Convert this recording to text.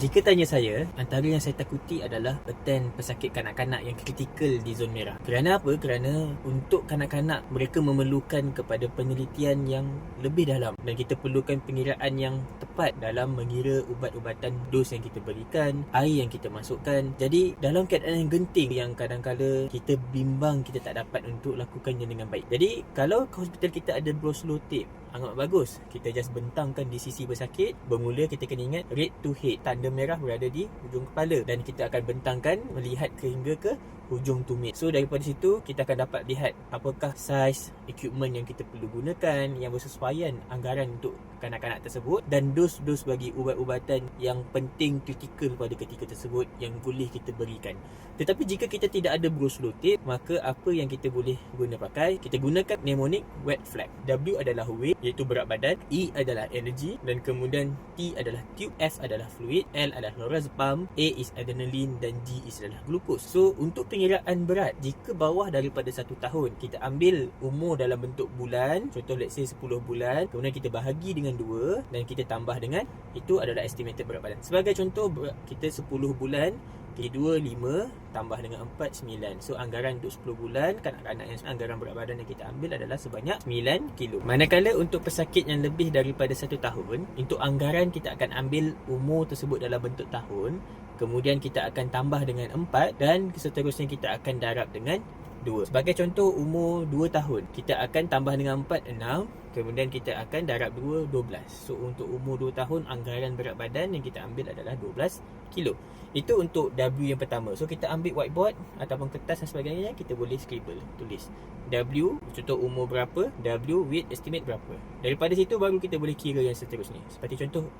Jika tanya saya, antara yang saya takuti adalah peten pesakit kanak-kanak yang kritikal di zon merah. Kerana apa? Kerana untuk kanak-kanak mereka memerlukan kepada penelitian yang lebih dalam dan kita perlukan pengiraan yang tepat dalam mengira ubat-ubatan dos yang kita berikan, air yang kita masukkan. Jadi dalam keadaan yang genting yang kadang-kala kita bimbang kita tak dapat untuk lakukannya dengan baik. Jadi kalau hospital kita ada broslow tape amat bagus. Kita just bentangkan di sisi pesakit. Bermula kita kena ingat red to head. Tanda merah berada di hujung kepala dan kita akan bentangkan melihat ke hingga ke hujung tumit. So daripada situ kita akan dapat lihat apakah saiz equipment yang kita perlu gunakan yang bersesuaian anggaran untuk kanak-kanak tersebut dan dos-dos bagi ubat-ubatan yang penting kritikal pada ketika tersebut yang boleh kita berikan. Tetapi jika kita tidak ada broslow tape, maka apa yang kita boleh guna pakai? Kita gunakan mnemonic wet flag. W adalah weight iaitu berat badan, E adalah energy dan kemudian T adalah tube, F adalah fluid, L adalah lorazepam, A is adrenaline dan G is adalah glucose. So untuk pengiraan berat, jika bawah daripada satu tahun, kita ambil umur dalam bentuk bulan, contoh let's say 10 bulan, kemudian kita bahagi dengan 2 dan kita tambah dengan itu adalah estimated berat badan. Sebagai contoh kita 10 bulan Kali 2, 5 Tambah dengan 4, 9 So anggaran untuk 10 bulan Kanak-kanak yang anggaran berat badan yang kita ambil adalah sebanyak 9 kilo. Manakala untuk pesakit yang lebih daripada 1 tahun Untuk anggaran kita akan ambil umur tersebut dalam bentuk tahun Kemudian kita akan tambah dengan 4 Dan seterusnya kita akan darab dengan 2 Sebagai contoh umur 2 tahun. Kita akan tambah dengan 4, 6 Kemudian kita akan darab 2, 12 So untuk umur 2 tahun Anggaran berat badan yang kita ambil adalah 12 kilo. Itu untuk W yang pertama. So kita ambil whiteboard Ataupun kertas dan sebagainya Kita boleh scribble Tulis. W Contoh umur berapa? W weight estimate berapa? Daripada situ baru kita boleh kira yang seterusnya. Seperti contoh